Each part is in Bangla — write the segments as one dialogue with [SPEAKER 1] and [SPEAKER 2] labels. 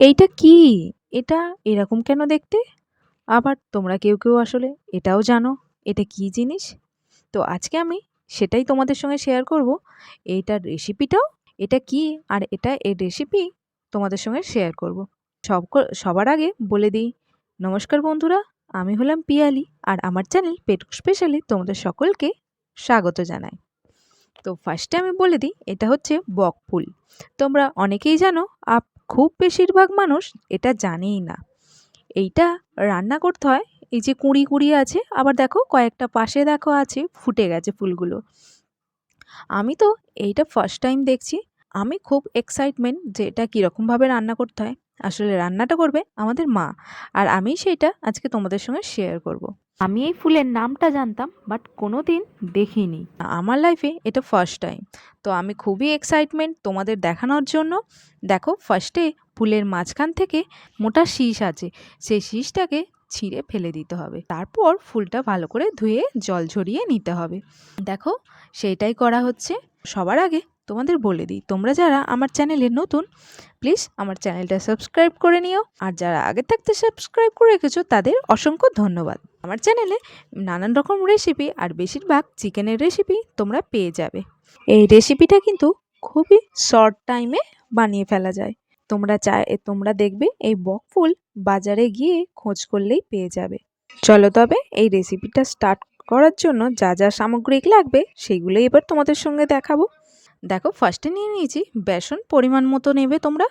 [SPEAKER 1] এইটা কি? এটা এরকম কেন দেখতে? আবার তোমরা কেউ কেউ আসলে এটাও জানো, এটা কি জিনিস? তো আজকে আমি সেটাই তোমাদের সঙ্গে শেয়ার করব। এইটার রেসিপিটাও এটা কি আর এটা এর রেসিপি তোমাদের সঙ্গে শেয়ার করব। সব সবার আগে বলে দিই, নমস্কার বন্ধুরা, আমি হলাম পিয়ালি আর আমার চ্যানেল পেট স্পেশালি তোমাদের সকলকে স্বাগত জানাই। তো ফার্স্টে আমি বলে দিই, এটা হচ্ছে বকফুল। তোমরা অনেকেই জানো, আপ খুব বেশিরভাগ মানুষ এটা জানেই না। এইটা রান্না করতে হয়, এই যে কুঁড়ি কুঁড়ি আছে, আবার দেখো কয়েকটা পাশে দেখো আছে, ফুটে গেছে ফুলগুলো। আমি তো এইটা ফার্স্ট টাইম দেখছি, আমি খুব এক্সাইটমেন্ট যে এটা কীরকমভাবে রান্না করতে হয়। আসলে রান্নাটা করবে আমাদের মা। আর আমি সেইটা আজকে তোমাদের সঙ্গে শেয়ার করব। আমি এই ফুলের নামটা জানতাম বাট কোনো দিন দেখিনি। আমার লাইফে এটা ফার্স্ট টাইম তো আমি খুবই এক্সাইটমেন্ট তোমাদের দেখানোর জন্য। দেখো ফার্স্টে ফুলের মাঝখান থেকে মোটা শীষ আছে। সেই শীষটাকে ছিঁড়ে ফেলে দিতে হবে। তারপর ফুলটা ভালো করে ধুয়ে জল ঝরিয়ে নিতে হবে। দেখো সেইটাই করা হচ্ছে। সবার আগে তোমাদের বলে দিই। তোমরা যারা আমার চ্যানেলে নতুন প্লিজ আমার চ্যানেলটা সাবস্ক্রাইব করে নিও। আর যারা আগে থাকতে সাবস্ক্রাইব করে রেখেছো, তাদের অসংখ্য ধন্যবাদ। আমার চ্যানেলে নানান রকম রেসিপি আর বেশিরভাগ চিকেনের রেসিপি তোমরা পেয়ে যাবে। এই রেসিপিটা কিন্তু খুবই শর্ট টাইমে বানিয়ে ফেলা যায়। তোমরা চাই তোমরা দেখবে এই বক ফুল বাজারে গিয়ে খোঁজ করলেই পেয়ে যাবে। চলো তবে এই রেসিপিটা স্টার্ট করার জন্য যা যা সামগ্রিক লাগবে সেইগুলোই এবার তোমাদের সঙ্গে দেখাবো। দেখো ফার্স্টে নিয়ে নিয়েছি, বেসন পরিমাণ মতো নেবে তোমরা।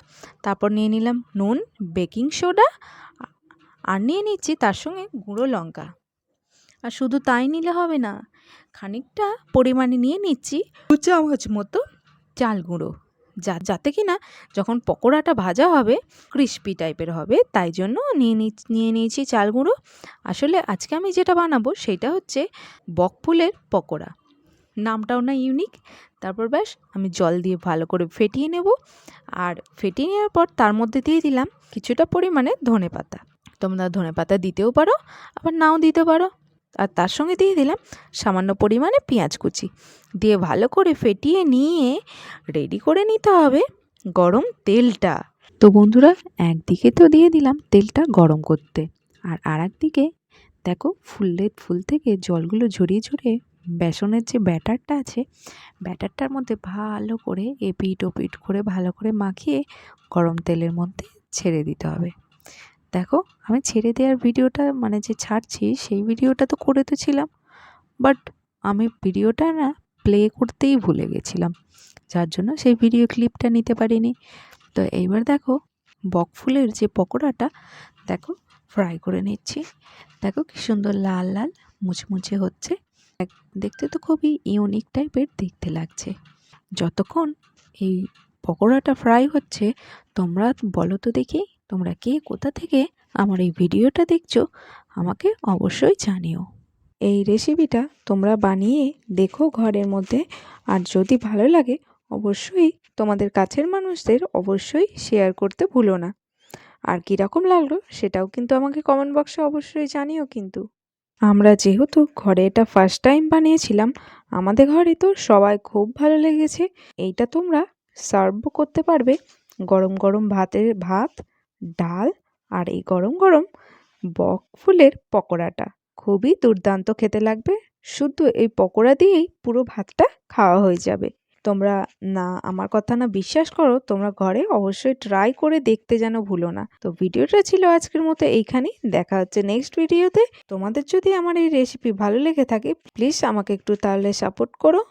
[SPEAKER 1] তারপর নিয়ে নিলাম নুন বেকিং সোডা আর নিয়ে নিচ্ছি তার সঙ্গে গুঁড়ো লঙ্কা। আর শুধু তাই নিলে হবে না, খানিকটা পরিমাণে নিয়ে নিচ্ছি দু চামচ মতো চাল গুঁড়ো। যা, যাতে কি না যখন পকোড়াটা ভাজা হবে ক্রিস্পি টাইপের হবে, তাই জন্য নিয়ে নিয়ে নিয়েছি চাল গুঁড়ো। আসলে আজকে আমি যেটা বানাবো সেটা হচ্ছে বকফুলের পকোড়া। নামটাও না ইউনিক তারপর ব্যাস আমি জল দিয়ে ভালো করে ফেটিয়ে নেব। আর ফেটিয়ে নেওয়ার পর তার মধ্যে দিয়ে দিলাম কিছুটা পরিমাণে ধনে পাতা। তোমরা ধনে পাতা দিতেও পারো, আবার নাও দিতে পারো। আর তার সঙ্গে দিয়ে দিলাম সামান্য পরিমাণে পেঁয়াজ কুচি। দিয়ে ভালো করে ফেটিয়ে নিয়ে রেডি করে নিতে হবে গরম তেলটা। তো বন্ধুরা, একদিকে তো দিয়ে দিলাম তেলটা গরম করতে। আর আর একদিকে দেখো ফুলের ফুল থেকে জলগুলো ঝরিয়ে ঝরিয়ে বেসনের যে ব্যাটারটা আছে, ব্যাটারটার মধ্যে ভালো করে এপিট ওপিট করে ভালো করে মাখিয়ে গরম তেলের মধ্যে ছেড়ে দিতে হবে। দেখো, আমি ছেড়ে দেওয়ার ভিডিওটা মানে যে ছাড়ছি, সেই ভিডিওটা তো করে তো ছিলাম, বাট আমি ভিডিওটা না প্লে করতেই ভুলে গেছিলাম, যার জন্য সেই ভিডিও ক্লিপটা নিতে পারিনি। তো এইবার দেখো বকফুলের যে পকোড়াটা, দেখো, ফ্রাই করে নিচ্ছি। দেখো কি সুন্দর লাল লাল মুচমুচে হচ্ছে। দেখতে তো খুবই ইউনিক টাইপের দেখতে লাগছে। যতক্ষণ এই পকোড়াটা ফ্রাই হচ্ছে, তোমরা বলো তো দেখি, তোমরা কে কোথা থেকে আমার এই ভিডিওটা দেখছ, আমাকে অবশ্যই জানিও। এই রেসিপিটা তোমরা বানিয়ে দেখো ঘরের মধ্যে, আর যদি ভালো লাগে, অবশ্যই তোমাদের কাছের মানুষদের অবশ্যই শেয়ার করতে ভুলো না। আর কীরকম লাগল, সেটাও কিন্তু আমাকে কমেন্ট বক্সে অবশ্যই জানিও কিন্তু। আমরা যেহেতু ঘরে এটা ফার্স্ট টাইম বানিয়েছিলাম, আমাদের ঘরে তো সবাই খুব ভালো লেগেছে। এইটা তোমরা সার্ভও করতে পারবে। গরম গরম ভাতের ভাত, ডাল আর এই গরম গরম বক ফুলের পকোড়াটা। খুবই দুর্দান্ত খেতে লাগবে। শুধু এই পকোড়া দিয়েই পুরো ভাতটা খাওয়া হয়ে যাবে। তোমরা না আমার কথা না বিশ্বাস করো, তোমরা ঘরে অবশ্যই ট্রাই করে দেখতে যেন ভুলো না। তো ভিডিওটা ছিল আজকের মতো এইখানেই। দেখা হচ্ছে নেক্সট ভিডিওতে তোমাদের যদি আমার এই রেসিপি ভালো লেগে থাকে প্লিজ আমাকে একটু তাহলে সাপোর্ট করো।